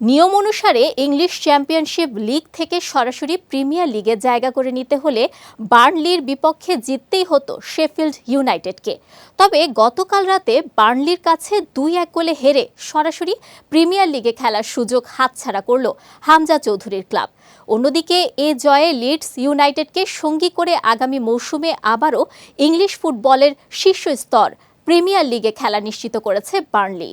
নিয়ম অনুসারে English championship league থেকে সরাসরি প্রিমিয়ার লিগে জায়গা করে নিতে হলে বার্নলির বিপক্ষে জিততেই হতো শেফিল্ড ইউনাইটেডকে। তবে গতকাল রাতে বার্নলির কাছে দুই এক গোলে হেরে সরাসরি প্রিমিয়ার লিগে খেলার সুযোগ হাতছাড়া করল হামজা চৌধুরীর ক্লাব। অন্যদিকে এ জয়ে লিডস ইউনাইটেডকে সঙ্গী করে আগামী মৌসুমে আবারও ইংলিশ ফুটবলের শীর্ষ স্তর প্রিমিয়ার লিগে খেলা নিশ্চিত করেছে বার্নলি।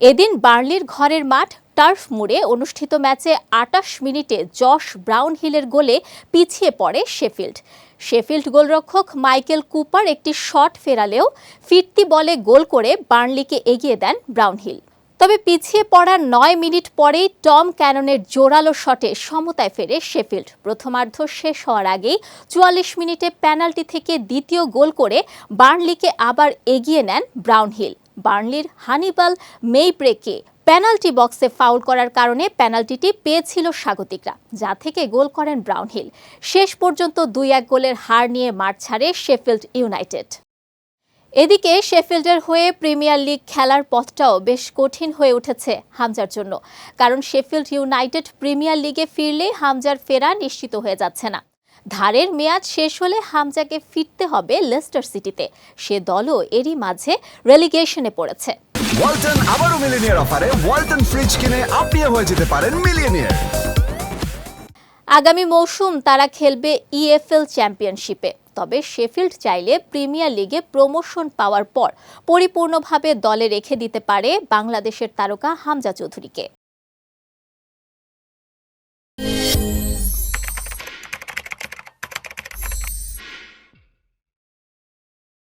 এদিন বার্লির ঘরের মাঠ টার্ফ মুড়ে অনুষ্ঠিত ম্যাচে আটাশ মিনিটে জশ ব্রাউন হিলের গোলে পিছিয়ে পড়ে শেফিল্ড। শেফিল্ড গোলরক্ষক মাইকেল কুপার একটি শট ফেরালেও ফিরতি বলে গোল করে বার্নলিকে এগিয়ে দেন ব্রাউন হিল তবে পিছিয়ে পড়ার নয় মিনিট পরেই টম ক্যাননের জোরালো শটে সমতায় ফেরে শেফিল্ড। প্রথমার্ধ শেষ হওয়ার আগেই চুয়াল্লিশ মিনিটে পেনাল্টি থেকে দ্বিতীয় গোল করে বার্নলিকে আবার এগিয়ে নেন ব্রাউন হিল বার্নলির হানিবাল মেইব্রেকে পেনাল্টি বক্সে ফাউল করার কারণে পেনাল্টিটি পেয়েছিল স্বাগতিকরা, যা থেকে গোল করেন ব্রাউন হিল শেষ পর্যন্ত দুই এক গোলের হার নিয়ে মাঠ ছাড়ে শেফিল্ড ইউনাইটেড। এদিকে শেফিল্ডের হয়ে প্রিমিয়ার লিগ খেলার পথটাও বেশ কঠিন হয়ে উঠেছে হামজার জন্য, কারণ শেফিল্ড ইউনাইটেড প্রিমিয়ার লিগে ফিরলে হামজার ফেরা নিশ্চিত হয়ে যাচ্ছে না। ধারের মেয়াদ শেষ হলে হামজাকে ফিরতে হবে লেস্টার সিটিতে। সে দলও এরই মাঝে রেলিগেশনে পড়েছে। ওয়ালটন আবারও মিলিনিয়ার অফারে ওয়ালটন ফ্রিজ কিনে আপনিও হয়ে যেতে পারেন মিলিয়নিয়ার। আগামী মৌসুম তারা খেলবে ইএফএল চ্যাম্পিয়নশিপে তবে শেফিল্ড চাইলে প্রিমিয়ার লিগে প্রমোশন পাওয়ার পর পরিপূর্ণভাবে দলে রেখে দিতে পারে বাংলাদেশের তারকা হামজা চৌধুরীকে।